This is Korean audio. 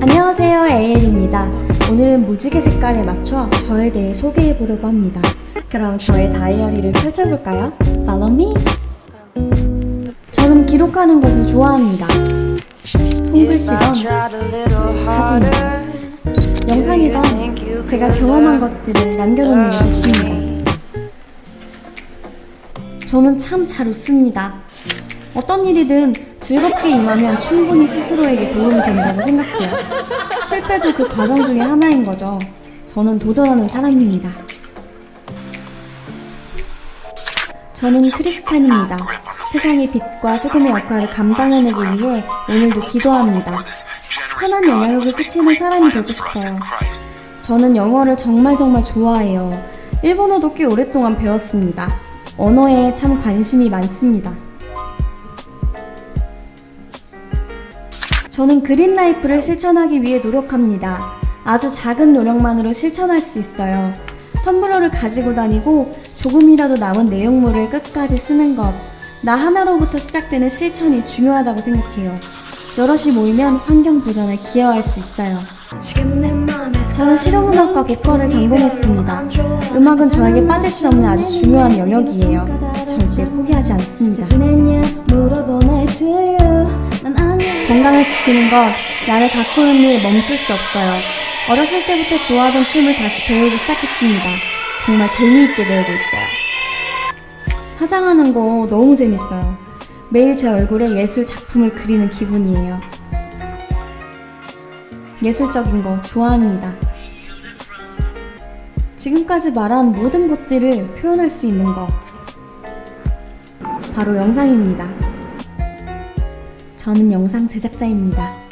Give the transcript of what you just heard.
안녕하세요, 에일입니다. 오늘은 무지개 색깔에 맞춰 저에 대해 소개해 보려고 합니다. 그럼 저의 다이어리를 펼쳐볼까요? Follow me. 저는 기록하는 것을 좋아합니다. 손글씨건 사진이건 영상이건 제가 경험한 것들을 남겨놓는 게 좋습니다. 저는 참 잘 웃습니다. 어떤 일이든 즐겁게 임하면 충분히 스스로에게 도움이 된다고 생각해요. 실패도 그 과정 중에 하나인 거죠. 저는 도전하는 사람입니다. 저는 크리스찬입니다. 세상의 빛과 소금의 역할을 감당해내기 위해 오늘도 기도합니다. 선한 영향력을 끼치는 사람이 되고 싶어요. 저는 영어를 정말 정말 좋아해요. 일본어도 꽤 오랫동안 배웠습니다. 언어에 참 관심이 많습니다. 저는 그린 라이프를 실천하기 위해 노력합니다. 아주 작은 노력만으로 실천할 수 있어요. 텀블러를 가지고 다니고 조금이라도 남은 내용물을 끝까지 쓰는 것. 나 하나로부터 시작되는 실천이 중요하다고 생각해요. 여럿이 모이면 환경 보전에 기여할 수 있어요. 저는 실용음악과 보컬을 전공했습니다. 음악은 저에게 빠질 수 없는 아주 중요한 영역이에요. 절대 포기하지 않습니다. 건강을 지키는 것, 나를 가꾸는 일 멈출 수 없어요. 어렸을 때부터 좋아하던 춤을 다시 배우기 시작했습니다. 정말 재미있게 배우고 있어요. 화장하는 거 너무 재밌어요. 매일 제 얼굴에 예술 작품을 그리는 기분이에요. 예술적인 거 좋아합니다. 지금까지 말한 모든 것들을 표현할 수 있는 거. 바로 영상입니다. 저는 영상 제작자입니다.